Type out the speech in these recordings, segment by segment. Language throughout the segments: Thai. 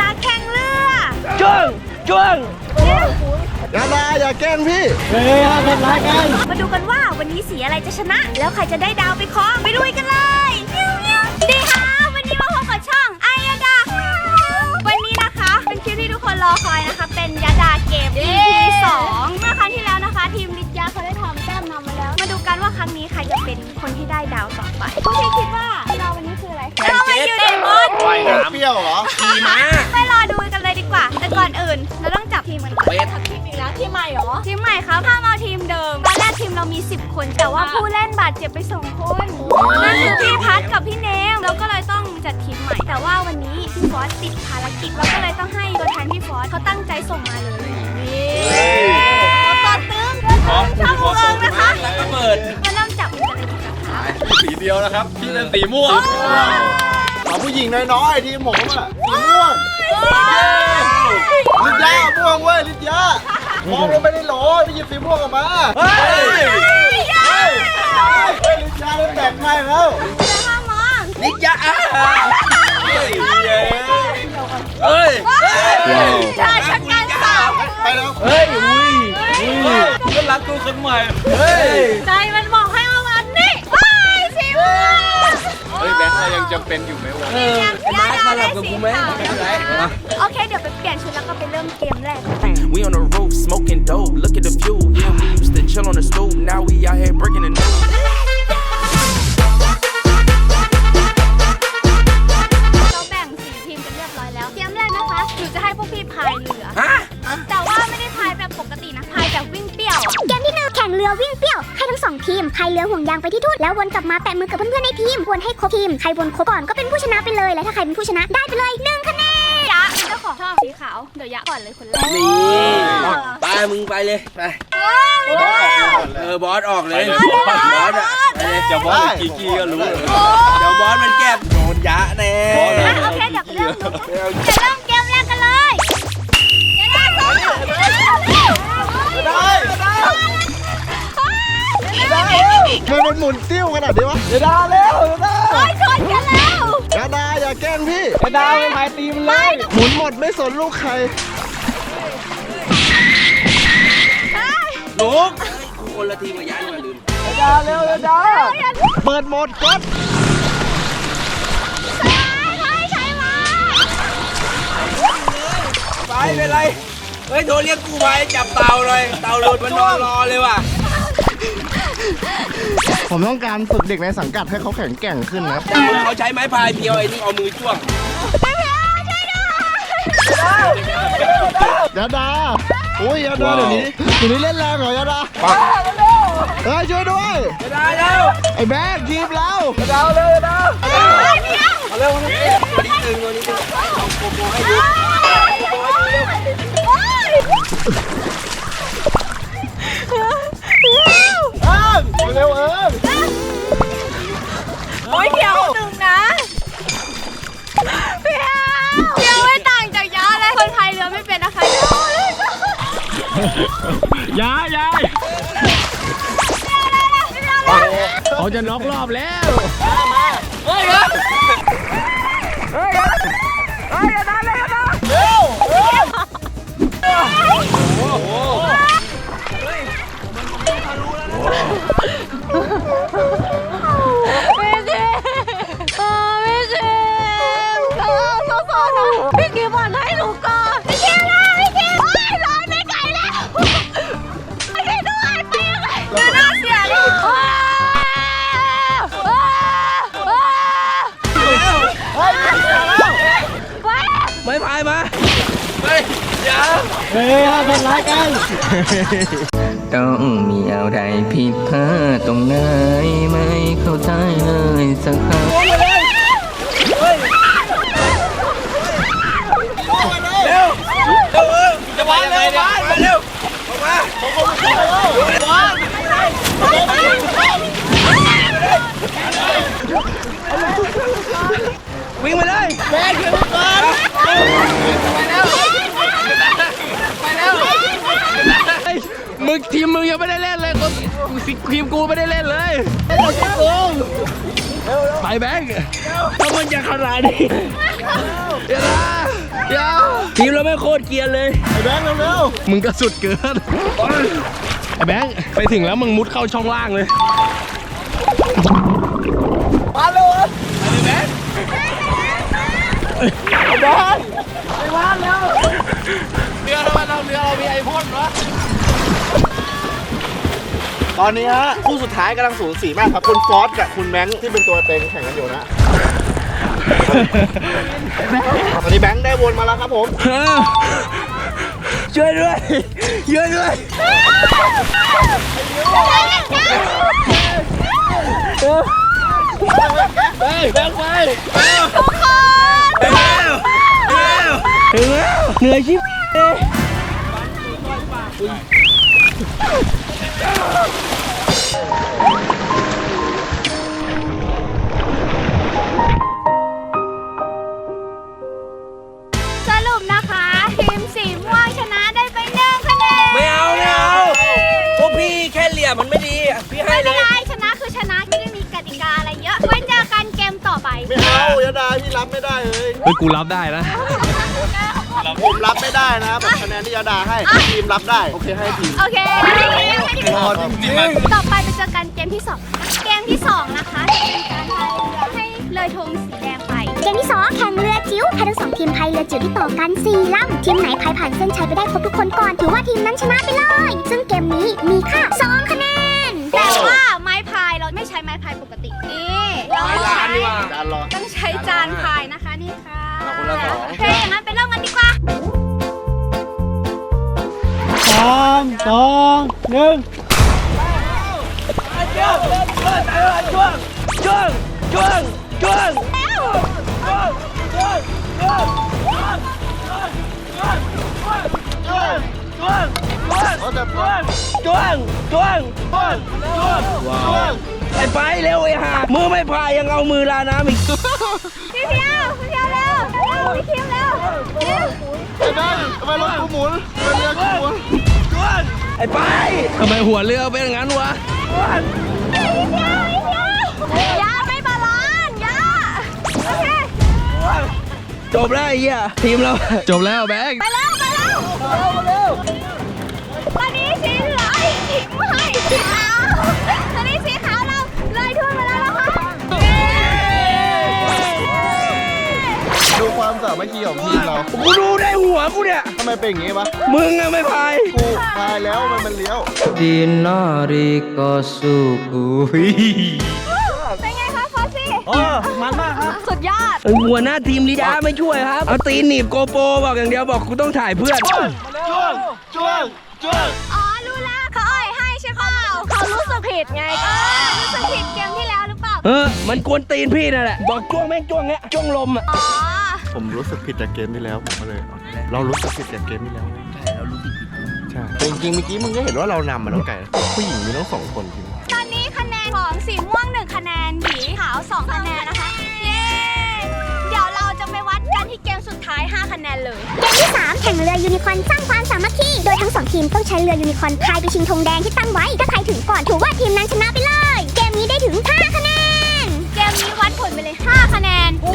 ฬาแข่งเรือจ้วงจ้วงยาดาอย่าแกล้งพี่เฮ้ยห้ามทำร้ายกันมาดูกันว่าวันนี้สีอะไรจะชนะ แล้วใครจะได้ดาวไปครองไปดูกันเลยดีค่ะวันนี้มาพบกับช่องไอยาดาวันนี้นะคะ เป็นคลิปที่ทุกคนรอคอยนะคะ เป็นยาดาเกม EP 2เมื่อครั้งที่แล้วนะคะ ทีมลิทยาเขาได้ทำแต้มนำมาแล้ว มาดูกันว่าครั้งนี้ใครจะเป็นคนที่ได้ดาวต่อไปพวกพี่คิดว่าายน้ำเปรี้ยวเหรอขี่ม้าไปรอดูกันเลยดีกว่า แต่ก่อนอื่นเราต้องจับทีมกันก่อนเบสทีมอีกแล้วทีมใหม่เหรอทีมใหม่ครับห้ามเอาทีมเดิมตอนแรกทีมเรามี 10 คน แต่ว่าผู้เล่นบาดเจ็บไป2คนนั่นคือพี่พัดกับพี่เนมเราก็เลยต้องจัดทีมใหม่ แต่ว่าวันนี้พี่ฟอสติดภารกิจเราก็เลยต้องให้ตัวแทนพี่ฟอสเขาตั้งใจส่งมาเลยนี่ต่อตึงช่างเอิงนะคะแล้วก็เปิดมาเริ่มจับกันเลยดีกว่าครับสีเดียวนะครับที่เป็นสีม่วงเอาผู้ หญิงน้อยๆทีมผมอะสีม่วงลิทยาม่วงเว้ยลิทยามองลงไปในโหลไปหยิบสีม่วงออกมาเฮ้ยเฮ้ยเฮ้ยลิทยาเล่นแบ่งให้แล้วจะห้ามมองนิยะอะเฮ้ยเฮ้ยชายชะกันสาวไปแล้วเฮ้ยอุ้ยอุ้ยก็รักกูคนใหม่เฮ้ยใจมันบอกให้เอาวันนี้ไปสิม่วง เฮ้ยแบงค์เรายังจำเป็นอยู่ไหมวะ เออไอ้มาร์คมาหลับกับกูไหมไม่เป็นไรโอเค เดี๋ยวไปเปลี่ยนชุดแล้วก็ไปเริ่มเกมแรก We on the roof smoking dope. Look at the view. Yeah, we used to chill on the stoop. Now we out here breaking the news. ทั้งสองทีมพายเรือห่วงยางไปที่ทุ่นแล้ววนกลับมาแปะมือกับเพื่อนๆในทีม วนให้ครบทีม ใครวนครบก่อนก็เป็นผู้ชนะไปเลย และถ้าใครเป็นผู้ชนะได้ไปเลยหนึ่งคะแนนยะเป็นเจ้าของช่องสีขาว เดี๋ยวยะก่อนเลยคนแรกนี่ไปมึงไปเลยไปเออบอสออกเลย บอสอะไปเลยจะบอสกี่กี่ก็รู้เลยเดี๋ยวบอสมันแก้โดนยะแน่อะโอเคเดี๋ยวไปเริ่มดูจะเริ่มเกมแรกกันเลยเดี๋ยวนะสู้ มันเป็นหมุนติ้วขนาดนี้วะยาดาเร็วยาดาโอ้ยชนกันแล้วยาดาอย่าแกล้งพี่กระดาวไปพายตีมเลยหมุนหมดไม่สนลูกใครลูกคนละทีมกับยะนี่มาลืมเปิดโหมดกดไปเป็นไร เฮ้ยโทรเรียกกูไปจับเต่าเลย เต่าหลุดมันนอนรอเลยว่ะ ผมต้องการฝึกเด็กในสังกัดให้เขาแข็งแกร่งขึ้นนะเขาใช้ไม้พายเพียวไอ้นี่เอามือจ้วงยาดาโอ้ยยาดาเดี๋ยวนี้เดี๋ยวนี้เล่นแรงเหรอยาดาเฮ้ยช่วยด้วยกระดาแล้วไอ้แบงค์ทีมเรากระดาวเลยกระดาวเอาเร็วมาเร็วตัวนี้ตึงตัวนี้ตึงเอาโกโก้ให้ดูเอิงเร็วเอิงโอ้ยเดี๋ยวหนึ่งนะเพียวเพียวไม่ต่างจากยาเลยคนพายเรือไม่เป็นนะคะยายยายเขาจะน็อกรอบแล้วไม่ อนะพี่กิฟบอลให้หนูก่อนพี่กิฟนะพี่กิฟโอ้ยลอยไปไกลแล้วพี่กิฟด้วยไปยังไงดูน่าเสียเลยว้าวว้าวว้าวว้าวไม้พายมาเฮ้ยอย่าเฮ้ยห้ามทำร้ายกันต้องมีอะไรผิดพลาดตรงไหนไม่เข้าใจเลยสักครั้ง เร็วเร็วเออจะมายังไงเนี่ยมาเร็วออกมา วิ่งมาเลยแม่ขึ้นก่อนไปแล้ว ไปแล้วมึงทีมมึงยังไม่ได้เล่นเลยคนทีมกูไม่ได้เล่นเลยไปแบงค์ถ้ามันจะขนาดนี้อย่าละเดี๋ยว ทีมเราไม่โคตรเกรียนเลย ไอ้แบงค์เร็วมึงก็สุดเกิน ไอ้แบงค์ไปถึงแล้วมึงมุดเข้าช่องล่างเลยเรือทำไมเราเรือเรามีไอพ่นวะๆตอนนี้ฮะคู่สุดท้ายกำลังสูสีมากครับคุณฟอสกับคุณแบงค์ที่เป็นตัวเต็งแข่งกันอยู่นะ ตอนนี้แบงค์ได้วนมาแล้วครับผม ช่วยด้วยช่วยด้วยเฮ้ยแบงค์ไปถึงแล้วเหนื่อยชิบเลย พี่รับไม่ได้เลยเฮ้ยกูรับได้นะ ผมรับไม่ได้นะแบบคะแนนที่ยาดาให้ทีมรับได้โอเคให้ทีมโอเคไม่ได้ไม่ได้พอจริงๆต่อไปไปเจอกันเกมที่สองเกมที่สองนะคะจะเป็นการพายเรือให้เลยธงสีแดงไป เกมที่2แข่งเรือจิ๋วให้ทั้งสองทีมพายเรือจิ๋วที่ต่อกัน4ลำทีมไหนพายผ่านเส้นชัยไปได้ครบทุกคนก่อน ถือว่าทีมนั้นชนะไปเลย ซึ่งเกมนี้มีค่า2คะแนน แต่ว่าไม้พายเราไม่ใช้ไม้พายปกตินี่เราไม้ลาน ดีกว่าจานรอต้องใช้จานพายนะคะนี่ค่ะเอาคนละสอง โอเคอย่างนั้นไปเริ่มกันดีกว่า สามสองหนึ่งช่วงช่วงช่วงช่วงช่วงเอาแต่ช่วงช่วงช่วงว้าว ไอ้ไปเร็วไอ้ห่ามือไม่พายยังเอามือลาน้ำอีกพี่เพียวพี่เพียวเร็วเร็วพี่เพียวเร็วเร็วไอ้แบงค์ทำไมรถกูหมุนทำไมเรือกูหมุนช่วงไอ้ไปทำไมหัวเรือเป็นอย่างนั้นวะพี่เพียวพี่เพียวยาไม่บาลานซ์ยาโอเคจบแล้วไอ้เหี้ยทีมเราจบแล้วแบงค์ไปแล้วไปแล้วต ดูความสามัคคีของทีมเรากูดูได้หัวกูเนี่ย ทำไมเป็นอย่างงี้วะมึงอะไม่พาย กูพายแล้วมันมันเลี้ยวดินนาริกาสุกุเป็นไงคะฟอสซี่เออมันมากครับ สุดยอด หัวหน้าทีมลิยาไม่ช่วยครับ เอาตีนหนีบโกโปรบอกอย่างเดียวบอกกูต้องถ่ายเพื่อนจ้วงจ้วงจ้วงอ๋อ รู้แล้วเขาอ่อยให้ใช่เปล่าเขารู้สึกผิดไงเออรู้สึกผิดเกมที่แล้วหรือเปล่า เออ มันกวนตีนพี่นั่นแหละ บอกจ้วงแม่งจ้วงเงี้ยจ้วงลมอะ อ๋อ ผมรู้สึกผิดจากเกมที่แล้วผมก็เลยเอาเรารู้สึกผิดจากเกมที่แล้วใช่เรารู้สึกผิดใช่แต่จริงๆเมื่อกี้มึงก็เห็นว่าเรานำมาน้องไก่ผู้หญิงมีทั้งสองคนจริงตอนนี้คะแนนของสีม่วงหนึ่งคะแนนสีขาวสองคะแนนนะคะเย้เดี๋ยวเราจะไปวัดกันที่เกมสุดท้าย 5 คะแนนเลยเกมที่ 3 แข่งเรือยูนิคอร์นสร้างความสามัคคีโดยทั้งสองทีมต้องใช้เรือยูนิคอร์นพายไปชิงธงแดงที่ตั้งไว้ถ้าใครถึงก่อนถือว่าทีมนั้นชนะไปเลย เกมนี้ได้ถึง 5 คะแนน เกมนี้วัดผลไปเลย5คะแนน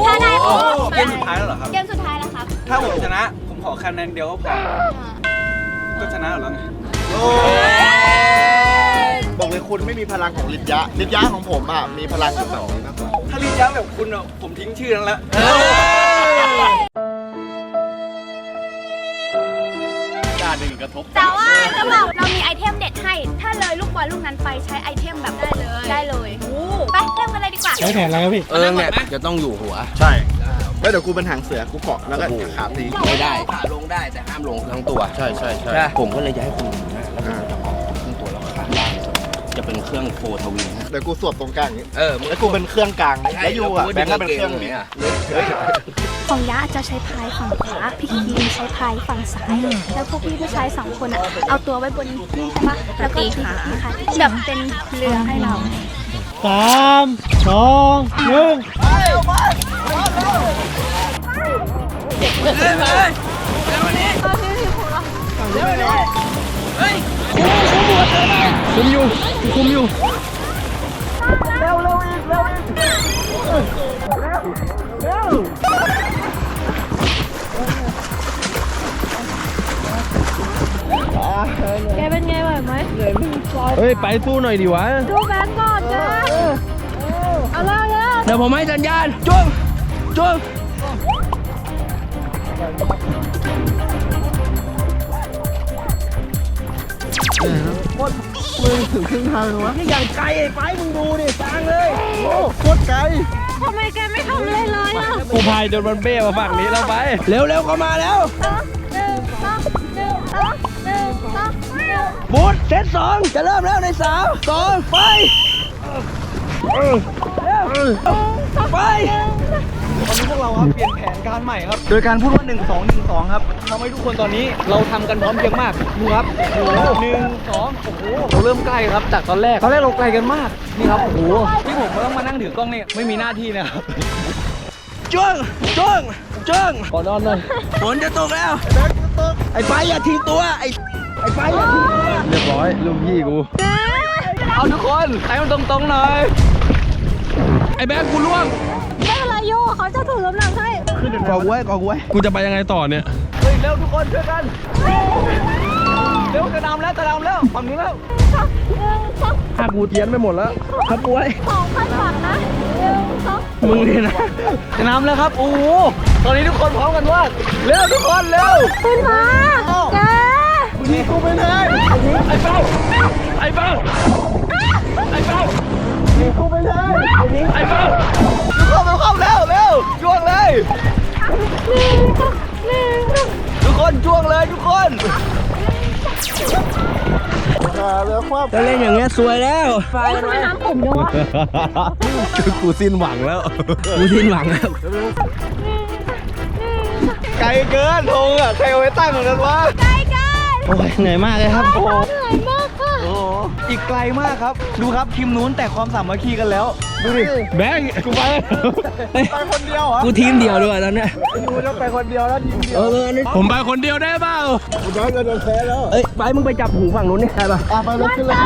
ถ้าได้ครบเกมสุดท้ายแล้วเหรอครับ เกมสุดท้ายแล้วครับถ้าผมชนะ ผมขอคะแนนเดียวก็พอก็ชนะแล้วไงโอ้บอกเลยคุณไม่มีพลังของลิทยะลิทยะของผมอะมีพลังแบบนี้มากกว่าถ้าลินยาแบบคุณอะผมทิ้งชื่อนั้นแล้วานหนึ่งกระทบแต่ว่าจะบอกเรามีไอเทมเด็ดให้ ถ้าเลยลูกบอลลูกนั้นไปใช้ไอเทมแบบได้เลยได้เลยไปเริ่มกันเลยดีกว่าใช้แผนอะไรครับพี่ เออเนี่ยจะต้องอยู่หัว ใช่ไม่เดี๋ยวกูเป็นหางเสือกูเกาะแล้วก็ขาตีไม่ได้ขาลงได้แต่ห้ามลงทั้งตัว ใช่ใช่ใช่ใช่ผมก็เลยจะให้คุณอยู่หน้าแล้วคุณจะออกครึ่งตัวแล้วขาล่างสุดจะเป็นเครื่องโฟทวิน เดี๋ยวกูสวบตรงกลางอย่างนี้เออมึง แล้วกูเป็นเครื่องกลางแล้วยูอะแบงค์ก็เป็นเครื่องนี้นี้อะของยะจะใช้พายฝั่งขวาพี่คีใช้พายฝั่งซ้าย แล้วพวกพี่ผู้ชายสองคนอะ เอาตัวไว้บนนี่ใช่ปะแล้วก็ตีขาค่ะแบบเป็นเรือให้เรา สามสองหนึ่งคุมอยู่คุมอยู่ แกเป็นไงไหวไหมเฮ้ย ไปสู้หน่อยดิวะ ดูแบงก์ก่อนจ้าเอาเลยเลยเดี๋ยวผมให้สัญญาณจ้วงจ้วงมึงถึงครึ่งทางแล้ววะนี่อย่างไกลไอ้ไปมึงดูดิฟังเลยโอ้โคตรไกลทำไมแกไม่ทำเลยเลยอะกูพายจนมันเบ้มาฝั่งนี้แล้วไปเร็วเร็วๆเข้ามาแล้วหนึ่งสองหนึ่งสองหนึ่งสองหนึ่ง บูธเซตสองจะเริ่มแล้วในสามสองไปไปตอนนี้พวกเราครับเปลี่ยนแผนการใหม่ครับ โดยการพูดว่า 1 2 1 2 ครับทำให้ทุกคนตอนนี้เราทำกันพร้อมเพรียงมากดูครับหนึ่งสองโอ้โหเราเริ่มใกล้ครับ จากตอนแรก ตอนแรกเราไกลกันมาก นี่ครับ โอ้โห ที่ผมต้องมานั่งถือกล้องเนี่ยไม่มีหน้าที่นะครับจ้วงจ้วงจ้วงขอนอนหน่อยฝนจะตกแล้ว ไอ้ไปอย่าทิ้งตัวไอ้ ไอ้ไปอย่าทิ้งตัวเรียบร้อยลูกพี่กู เอาทุกคนให้มันตรงๆหน่อย ไอ้แบงค์กูล่วงไม่เป็นไรโยเขาจะถูกน้ำหนักให้กอกไว้กอกไว้กูจะไปยังไงต่อเนี่ย เฮ้ยเร็วทุกคนช่วยกัน เร็วจะดำแล้วจะดำแล้วฝั่งนู้นแล้วหนึ่งสองถ้ากูเทียนไปหมดแล้วครับป่วยสองพันบาทนะหนึ่งสองมึงนี่นะจะน้ำแล้วครับโอ้โหตอนนี้ทุกคนพร้อมกันว่าเร็วทุกคนเร็วขึ้นมาแก นี่กูไปเลยไอ้เป้าไอ้เป้าไอ้เป้ากูไปเลยไอ้เป้าทุกคนมาเข้าเร็วเร็วจ้วงเลยทุกคนจ้วงเลยทุกคนอ่าเรือคว่ำถ้าเล่นอย่างเงี้ยสวยแล้วไฟนไว้น้ำปุ่มด้วยวะกูสิ้นหวังแล้วกูทิ้งหวังแล้วไกลเกินธงอะใครเอาไว้ตั้งเหมือนกันวะ โอ้ยเหนื่อยมากเลยครับ โอ้โหเหนื่อยมากค่ะ โอ้โหอีกไกลมากครับ ดูครับทีมนู้นแต่ความสามัคคีกันแล้ว ดูดิ แบงค์กูไปแล้วไปคนเดียวเหรอ กูทีมเดียวด้วยตอนเนี้ยดูจะไปคนเดียวแล้วทีมเดียว เออเออนี่ผมไปคนเดียวได้เปล่ากูได้ก็โดนแพ้แล้วเอ้ยไปมึงไปจับหูฝั่งนู้นนี่ได้ปะอะไปเลยขึ้นเลย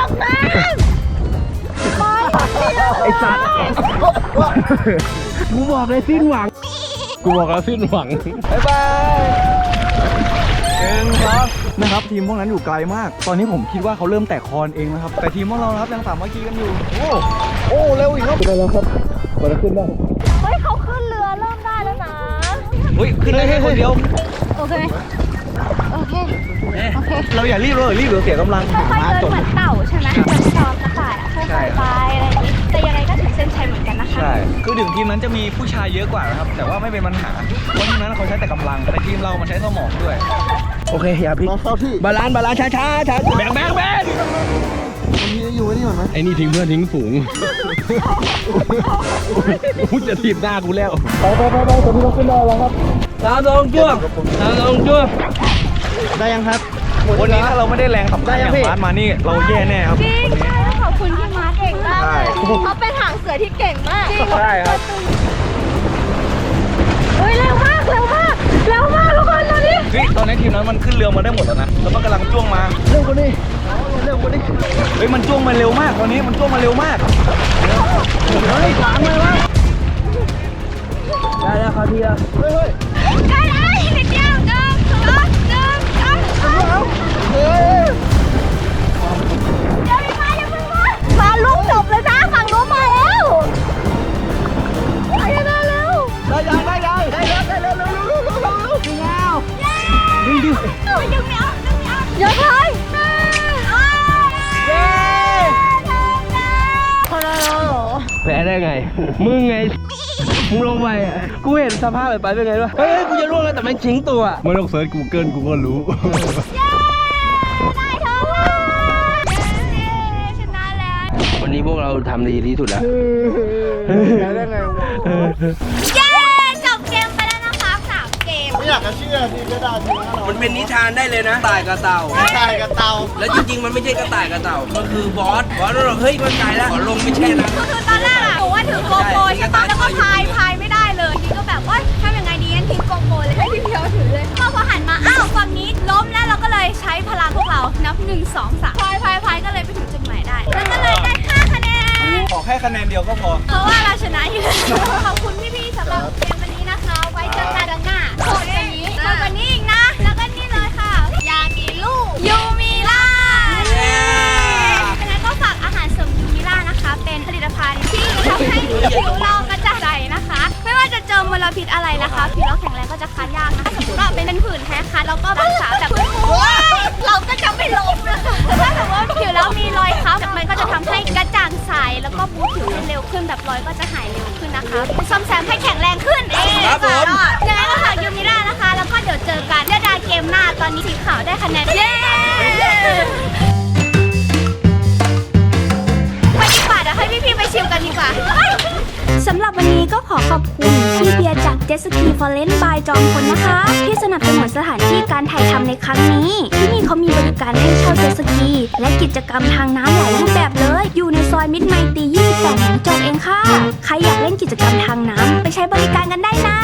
ไอ้สัตว์กูบอกเลยสิ้นหวัง กูบอกแล้วสิ้นหวัง บ๊ายบายหนึ่งสอง นะครับทีมพวกนั้นอยู่ไกลมาก ตอนนี้ผมคิดว่าเขาเริ่มแตกคอนเองนะครับแต่ทีมพวกเรานะครับยังสามัคคีกันอยู่ โอ้โอ้เร็วอีกครับได้แล้วครับกว่าจะขึ้นได้เฮ้ยเขาขึ้นเรือเริ่มได้แล้วนะเฮ้ยขึ้นได้แค่คนเดียวโอเคโอเคโอเค เราอย่ารีบเลยรีบเดี๋ยวเสียกำลังค่อยๆเดินเหมือนเต่าใช่ไหมเหมือนจอมกระต่ายอะค่อยๆไปอะไรอย่างนี้แต่ยังไงก็ ใช่คือถึงทีมนั้นจะมีผู้ชายเยอะกว่านะครับ แต่ว่าไม่เป็นปัญหาเพราะทีมนั้นเขาใช้แต่กำลังแต่ทีมเรามันใช้สมองด้วย โอเคอย่าพลิกลองเข้าที่บาลานซ์บาลานซ์ช้าช้าช้าแบงค์แบงค์แบงค์มันมีอยู่นี่เหมือนไหมไอ้นี่ทิ้งเพื่อนทิ้งฝูงกูจะถีบหน้ากูแล้วไปไปไปไปตอนนี้เราขึ้นได้แล้วครับสามสองจ้วงสามสองจ้วงได้ยังครับวันนี้ถ้าเราไม่ได้แรงขับเคลื่อนอย่างบาสมานี่เราแย่แน่ครับจริงใช่ต้องขอบคุณพี่มาร์คเก่งมากเลยเขาเป็นหางเสือที่เก่งมากจริงใช่ครับ เฮ้ยเร็วมากเร็วมากเร็วมากทุกคนตอนนี้เฮ้ยตอนนี้ทีมนั้นมันขึ้นเรือมาได้หมดแล้วนะ แล้วมันกำลังจ้วงมา เร็วกว่านี้ เร็วกว่านี้ เฮ้ยมันจ้วงมาเร็วมากตอนนี้มันจ้วงมาเร็วมาก เฮ้ยขวางเลยวะได้แล้วครับพี่อะเฮ้ยเฮ้ยได้แล้วอีกนิดเดียวหนึ่งสองหนึ่งสองสามเฮ้ย จบเลยนะฝั่งโน้นมาแล้วไปกันได้แล้วได้ยังได้ยังได้แล้วได้แล้วเร็วเร็วเร็วเร็วเร็วดึงดึงดึงไม่ออกดึงไม่ออกเดี๋ยวเลยเย้แพ้ได้ไง มึงไงมึงลงไปกูเห็นสภาพแบบไปเป็นไงวะเฮ้ยกูจะร่วงแล้วแต่มันทิ้งตัวไม่ต้องเซิร์ช Google กูก็รู้ ทำดีที่สุดแล้วได้ไงวะเย้จบเกมไปแล้วนะคะสามเกมไม่อยากจะเชื่อทีมกระดาษทีมเรามันเป็นนิทานได้เลยนะตายกับเต่า ใช่กระเตาแล้วจริงๆ มันไม่ใช่กระต่ายกระเต่า มันคือบอส บอสเราเฮ้ยมันตายแล้วขอลงไม่ใช่นะก็คือตอนแรกอะหนูว่าถือโกโปรใช่ปะแล้วก็พายพายไม่ได้เลยทีก็แบบว่าทำยังไงดีงั้นทิ้งโกโปรเลยให้พี่เพียวถือเลยพอพอหันมาอ้าวฝั่งนี้ล้มแล้วเราก็เลยใช้พลังพวกเรานับหนึ่งสองสามพายพายพายก็เลยไปถึงจุดหมายได้ แล้วก็เลยได้ ขอแค่คะแนนเดียวก็พอ เพราะว่าเราชนะอยู่แล้วขอบคุณพี่ๆสำหรับเกม ลพิษอะไรนะคะผิวเราแข็งแรงก็จะคัดยากนะถ้าสมมติว่าเป็นผื่นแพ้คัดแล้วก็รักษาแบบพื้นหัวเราก็จะไม่ลงนะคะถ้าสมมติว่าผิวเรามีรอยค้ำมันก็จะทำให้กระจ่างใสแล้วก็บูทผิวได้เร็วขึ้นแบบรอยก็จะหายเร็วขึ้นนะคะซ่อมแซมให้แข็งแรงขึ้นเองครับผม ก็ขอขอบคุณพี่เบียร์จาก Jet Ski f o r e n บายจอมพลนะคะ ที่สนับสนุนสถานที่การถ่ายทำในครั้งนี้ ที่นี่เขามีบริการให้เช่าเจ็ตสกี และกิจกรรมทางน้ำหลายรูปแบบเลย อยู่ในซอยมิตรไมตรี28หนองจอกเองค่ะ ใครอยากเล่นกิจกรรมทางน้ำไปใช้บริการกันได้นะ